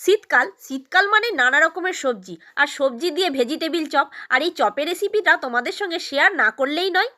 শীতকাল শীতকাল মানে নানা রকমের সবজি। আর সবজি দিয়ে ভেজিটেবিল চপ আর এই চপের রেসিপিটা তোমাদের সঙ্গে শেয়ার না করলেই নয়।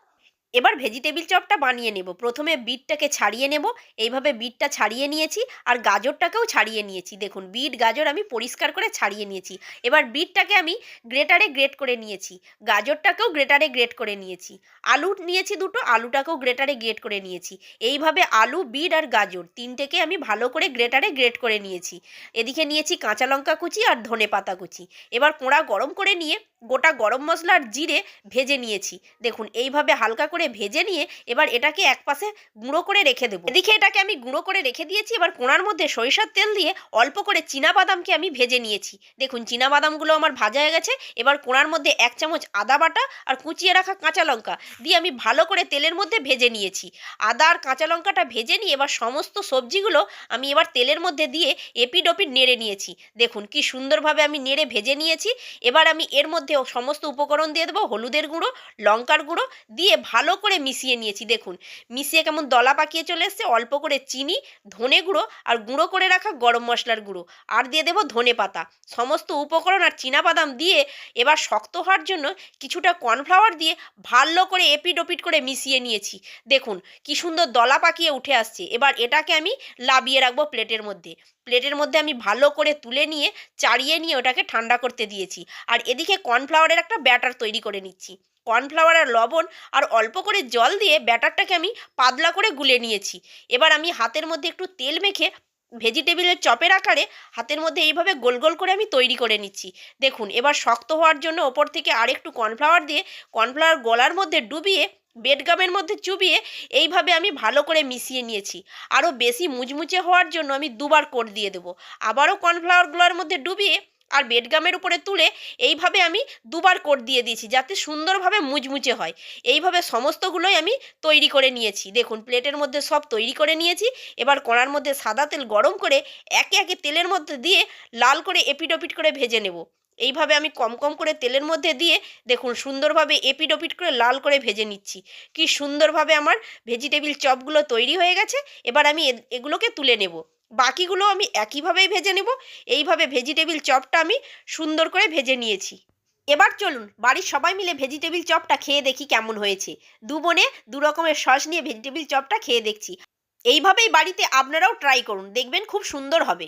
এবার ভেজিটেবিল চপটা বানিয়ে নেব। প্রথমে বিটটাকে ছাড়িয়ে নেব। এইভাবে বিটটা ছাড়িয়ে নিয়েছি আর গাজরটাকেও ছাড়িয়ে নিয়েছি। দেখুন, বিট, গাজর আমি পরিষ্কার করে ছাড়িয়ে নিয়েছি। এবার বিটটাকে আমি গ্রেটারে গ্রেট করে নিয়েছি। গাজরটাকেও গ্রেটারে গ্রেট করে নিয়েছি। আলু নিয়েছি দুটো, আলুটাকেও গ্রেটারে গ্রেট করে নিয়েছি। এইভাবে আলু, বিট আর গাজর তিনটেকে আমি ভালো করে গ্রেটারে গ্রেট করে নিয়েছি। এদিকে নিয়েছি কাঁচা লঙ্কা কুচি আর ধনে পাতা কুচি। এবার কোঁড়া গরম করে নিয়ে গোটা গরম মশলা আর জিরে ভেজে নিয়েছি। দেখুন, এইভাবে হালকা ভেজে নিয়ে এবার এটাকে একপাশে গুঁড়ো করে রেখে দেবো। এদিকে এটাকে আমি গুঁড়ো করে রেখে দিয়েছি, এবার কোঁড়ার মধ্যে সরিষার তেল দিয়ে অল্প করে বাদামকে আমি ভেজে নিয়েছি। দেখুন বাদামগুলো আমার ভাজা হয়ে গেছে, এবার কোঁড়ার মধ্যে এক চামচ আদা বাটা আর কুচিয়ে রাখা কাঁচা লঙ্কা দিয়ে আমি ভালো করে তেলের মধ্যে ভেজে নিয়েছি। আদা আর কাঁচা লঙ্কাটা ভেজে নিয়ে এবার সমস্ত সবজিগুলো আমি এবার তেলের মধ্যে দিয়ে এপিড ওপিড নেড়ে নিয়েছি। দেখুন, কি সুন্দরভাবে আমি নেড়ে ভেজে নিয়েছি। এবার আমি এর মধ্যে সমস্ত উপকরণ দিয়ে দেবো, হলুদের গুঁড়ো, লঙ্কার গুঁড়ো দিয়ে ভালো করে মিশিয়ে নিয়েছি। দেখুন, মিশিয়ে কেমন দলা পাকিয়ে চলে এসছে। অল্প করে চিনি, ধনে গুঁড়ো আর গুঁড়ো করে রাখা গরম মশলার গুঁড়ো। আর দিয়ে দেবো ধনে পাতা। সমস্ত উপকরণ আর বাদাম দিয়ে এবার শক্ত হওয়ার জন্য কিছুটা কর্নফ্লাওয়ার দিয়ে ভালো করে এপিড ওপিট করে মিশিয়ে নিয়েছি। দেখুন, কি সুন্দর দলা পাকিয়ে উঠে আসছে। এবার এটাকে আমি লাবিয়ে রাখব প্লেটের মধ্যে। প্লেটের মধ্যে আমি ভালো করে তুলে নিয়ে, চাড়িয়ে নিয়ে ওটাকে ঠান্ডা করতে দিয়েছি। আর এদিকে কর্নফ্লাওয়ারের একটা ব্যাটার তৈরি করে নিচ্ছি। কর্নফ্লাওয়ার আর লবণ আর অল্প করে জল দিয়ে ব্যাটারটাকে আমি পাতলা করে গুলে নিয়েছি। এবার আমি হাতের মধ্যে একটু তেল মেখে ভেজিটেবিলের চপের আকারে হাতের মধ্যে এইভাবে গোল গোল করে আমি তৈরি করে নিচ্ছি। দেখুন, এবার শক্ত হওয়ার জন্য ওপর থেকে আরেকটু কর্নফ্লাওয়ার দিয়ে কর্নফ্লাওয়ার গলার মধ্যে ডুবিয়ে বেডগামের মধ্যে চুবিয়ে এইভাবে আমি ভালো করে মিশিয়ে নিয়েছি। আরও বেশি মুচমুচে হওয়ার জন্য আমি দুবার কোট দিয়ে দেবো। আবারও কর্নফ্লাওয়ারগুলোর মধ্যে ডুবিয়ে আর বেডগামের উপরে তুলে এইভাবে আমি দুবার কোট দিয়ে দিয়েছি, যাতে সুন্দরভাবে মুচমুচে হয়। এইভাবে সমস্তগুলোই আমি তৈরি করে নিয়েছি। দেখুন, প্লেটের মধ্যে সব তৈরি করে নিয়েছি। এবার কড়ার মধ্যে সাদা তেল গরম করে একে একে তেলের মধ্যে দিয়ে লাল করে এপিড করে ভেজে নেব। এইভাবে আমি কম কম করে তেলের মধ্যে দিয়ে দেখুন, সুন্দরভাবে এপিড ওপিড করে লাল করে ভেজে নিচ্ছি। কি সুন্দরভাবে আমার ভেজিটেবিল চপগুলো তৈরি হয়ে গেছে। এবার আমি এগুলোকে তুলে নেব। বাকিগুলো আমি একইভাবেই ভেজে নেব। এইভাবে ভেজিটেবিল চপটা আমি সুন্দর করে ভেজে নিয়েছি। এবার চলুন, বাড়ির সবাই মিলে ভেজিটেবিল চপটা খেয়ে দেখি কেমন হয়েছে। দু বোনে দু রকমের সস নিয়ে ভেজিটেবিল চপটা খেয়ে দেখছি। এইভাবেই বাড়িতে আপনারাও ট্রাই করুন, দেখবেন খুব সুন্দর হবে।